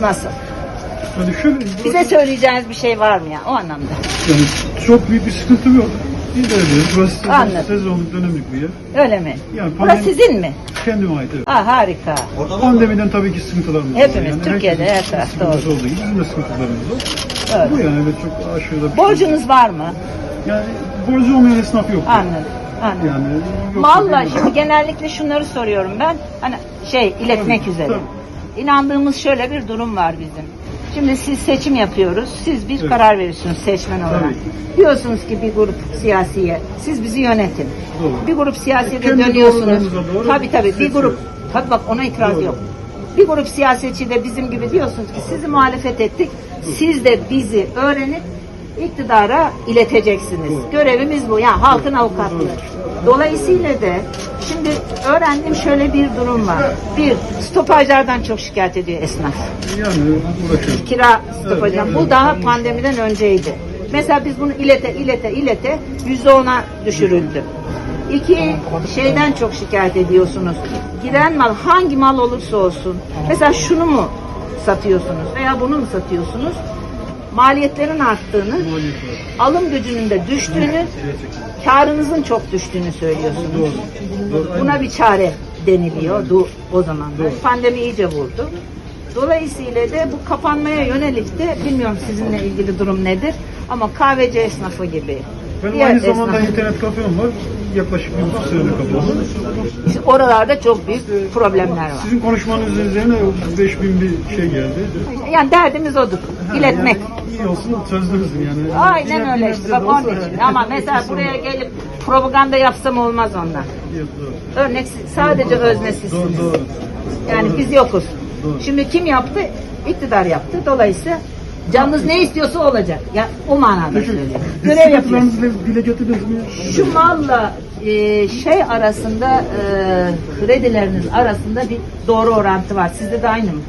Durumunuz nasıl? Yani şöyle, Bize söyleyeceğiniz bir şey var mı ya o anlamda? yani çok büyük bir sıkıntı yok. İlerliyoruz. Burası sezon, Anladım. sezonluk dönemlik bir yer. Öyle mi? Yani Burası pandemi- sizin mi? Kendime ait evet. Ah harika. Pandemiden tabii ki sıkıntılarımız var. Hepimiz, Türkiye'de, herkesin her tarafta sıkıntısı oldu. olduğu gibi bizim de sıkıntılarımız var. Evet. Bu yani evet çok aşırı da bir şey. Borcunuz var mı? Yani borcu olmayan esnaf yok. Anladım. Anladım. Yani yok. Malla şimdi genellikle şunları soruyorum ben. Hani şey iletmek Tabii, üzere. tabii. İnandığımız şöyle bir durum var bizim. Şimdi siz seçim yapıyoruz. Siz bir Evet. karar veriyorsunuz seçmen olarak. Tabii. Diyorsunuz ki bir grup siyasiye siz bizi yönetin. Doğru. Bir grup siyasiye de dönüyorsunuz. Tabii tabii bir grup. Tabii bak ona itiraz Doğru. yok. Bir grup siyasetçi de bizim gibi diyorsunuz ki sizi muhalefet ettik. Siz de bizi öğrenip iktidara ileteceksiniz. Doğru. Görevimiz bu. Yani halkın avukatlığı. Doğru. Dolayısıyla da şimdi öğrendim şöyle bir durum var. Bir, stopajlardan çok şikayet ediyor esnaf. Yani uğraşıyoruz. Kira stopajından. Evet, Bu daha pandemiden önceydi. Mesela biz bunu ilete ilete ilete yüzde ona düşürüldü. İki, şeyden çok şikayet ediyorsunuz. Giren mal hangi mal olursa olsun. Mesela şunu mu satıyorsunuz veya bunu mu satıyorsunuz? Maliyetlerin arttığını, alım gücünün de düştüğünü, karınızın çok düştüğünü söylüyorsunuz. Buna bir çare deniliyordu o zaman. Doğru. Pandemi iyice vurdu. Dolayısıyla da bu kapanmaya yönelik de bilmiyorum sizinle ilgili durum nedir ama kahveci esnafı gibi. Benim aynı zamanda esnaf- internet kafem var. Yaklaşık bir buçuk senedir kapalı. İşte oralarda çok büyük problemler var. Sizin konuşmanız üzerine 5000 bir şey geldi. Yani derdimiz odur. İletmek. Yani iyi olsun çözdünüz yani. Aynen Yine- öyle işte. Bak onun için. Ama mesela buraya gelip propaganda yapsam olmaz ondan. Örnek sadece öznesizsiniz. Doğru doğru. Yani biz yokuz. Doğru. Şimdi kim yaptı? İktidar yaptı. Dolayısıyla canınız ne istiyorsa olacak. Ya o manada söylüyorum. Görev yapıyoruz. sıkıntılarınızı dile getirdiniz mi? Şu malla e, şey arasında e, kredileriniz arasında bir doğru orantı var. Sizde de aynı mı?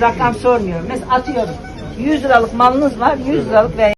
Rakam sormuyorum. Mesela atıyorum. 100 liralık malınız var. 100 liralık veya